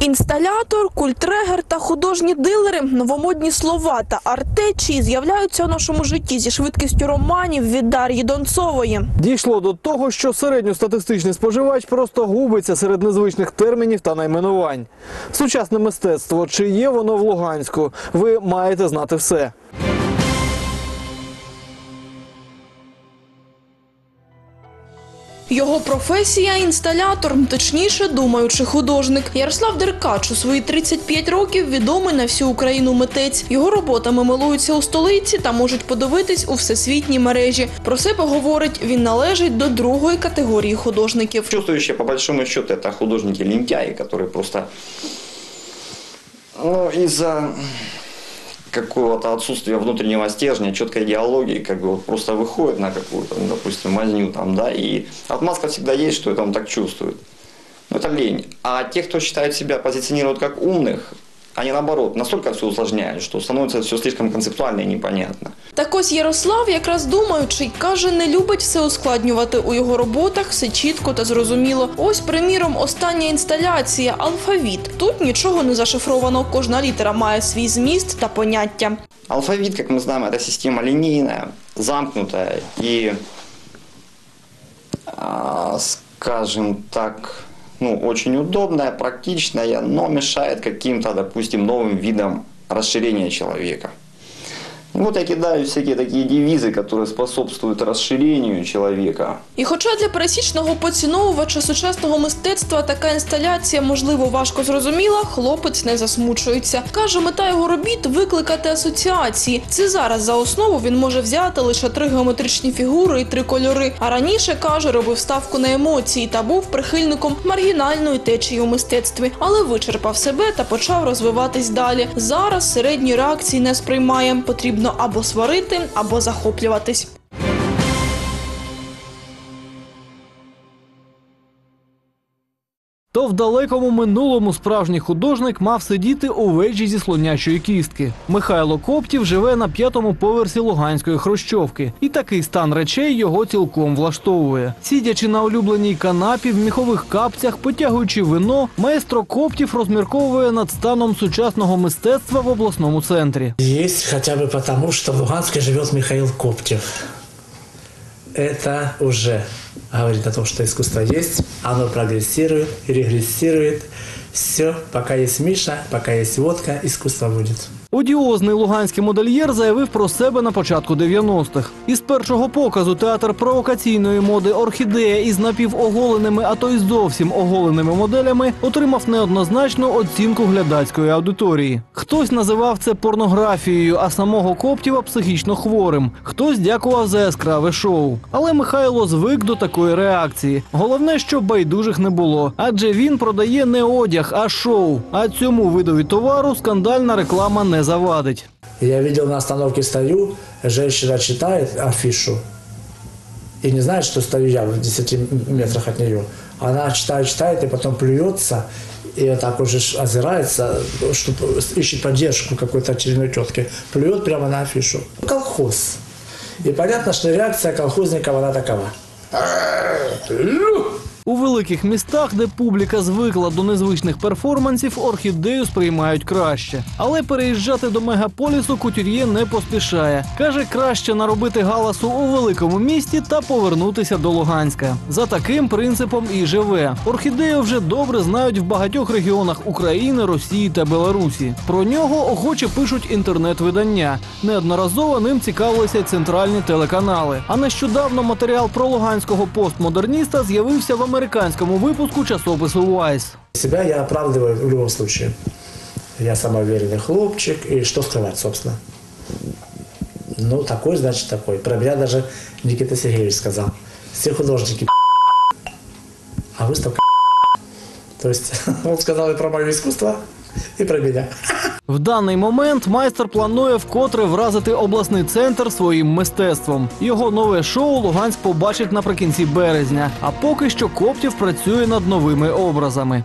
Інсталятор, культрегер та художні дилери, новомодні слова та артечі з'являються у нашому житті зі швидкістю романів від Дар'ї Донцової. Дійшло до того, що середньостатистичний споживач просто губиться серед незвичних термінів та найменувань. Сучасне мистецтво, чи є воно в Луганську? Ви маєте знати все. Його професія інсталятор, точніше думаючи художник. Ярослав Деркач у свої 35 років відомий на всю Україну митець. Його роботами милуються у столиці та можуть подивитись у всесвітній мережі. Про себе говорить, він належить до другої категорії художників. Чувствующие, по большому счету, это художники-лентяи, которые просто ну, из-за какого-то отсутствия внутреннего стержня, четкой идеологии, как бы вот просто выходит на какую-то, ну, допустим, мазню там, да, и отмазка всегда есть, что это он так чувствует. Но это лень. А те, кто считают себя, позиционируют как умных, они наоборот, настолько все усложняют, что становится все слишком концептуально и непонятно. Так ось Ярослав, якраз думаючий, каже, не любить все ускладнювати у його роботах, все чітко та зрозуміло. Ось, приміром, остання інсталяція алфавіт. Тут нічого не зашифровано. Кожна літера має свій зміст та поняття. Алфавит, как мы знаем, это система линейная, замкнутая и, а, скажем так, ну, очень удобная, практичная, но мешает каким-то, допустим, новым видам расширения человека. Вот я кидаю всякие такие девизы, которые способствуют расширению человека. І хоча для пересічного поціновувача сучасного мистецтва така інсталяція, можливо, важко зрозуміла, хлопець не засмучується. Каже, мета його робіт викликати асоціації. Це зараз за основу він може взяти лише три геометричні фігури і три кольори. А раніше каже, робив ставку на емоції та був прихильником маргінальної течії у мистецтві, але вичерпав себе та почав розвиватись далі. Зараз середні реакції не сприймає. Потрібно або сварити, або захоплюватись. То в далекому минулому справжній художник мав сидіти у вежі зі слонячої кістки. Михайло Коптів живе на п'ятому поверсі Луганської хрущовки, і такий стан речей його цілком влаштовує. Сидячи на улюбленій канапі в міхових капцях, потягуючи вино, майстро Коптів розмірковує над станом сучасного мистецтва в обласному центрі. Есть хотя бы потому, что в Луганске живет Михаил Коптев. Это уже говорит о том, что искусство есть, оно прогрессирует, регрессирует. Все, пока есть Миша, пока есть водка, искусство будет. Одіозний луганський модельєр заявив про себе на початку 90-х. Із першого показу театр провокаційної моди Орхідея із напівоголеними, а то й зовсім оголеними моделями отримав неоднозначну оцінку глядацької аудиторії. Хтось називав це порнографією, а самого Коптєва психічно хворим. Хтось дякував за яскраве шоу. Але Михайло звик до такої реакції. Головне, що байдужих не було, адже він продає не одяг, а шоу. А цьому видові товару скандальна реклама не завадить. Я видел на остановке стою, женщина читает афишу и не знает, что стою я в 10 метрах от нее. Она читает, читает и потом плюется и вот так уже озирается, чтобы ищет поддержку какой-то очередной тетки. Плюет прямо на афишу. Колхоз. И понятно, что реакция колхозников она такова. У великих містах, де публіка звикла до незвичних перформансів, орхідею сприймають краще. Але переїжджати до мегаполісу кутюр'є не поспішає. Каже, краще наробити галасу у великому місті та повернутися до Луганська. За таким принципом і живе. Орхідею вже добре знають в багатьох регіонах України, Росії та Білорусі. Про нього охоче пишуть інтернет-видання. Неодноразово ним цікавилися центральні телеканали. А нещодавно матеріал про луганського постмодерніста з'явився в американському випуску часопису Vice. Себя я оправдываю в любом случае. Я самоуверенный хлопчик, и что скрывать, собственно. Ну, такой, значит, такой. Про меня даже Никита Сергеевич сказал. Все художники а выставка То есть он сказал и про мое искусство, и про меня. В даний момент майстер планує вкотре вразити обласний центр своїм мистецтвом. Його нове шоу Луганськ побачить наприкінці березня. А поки що Коптів працює над новими образами.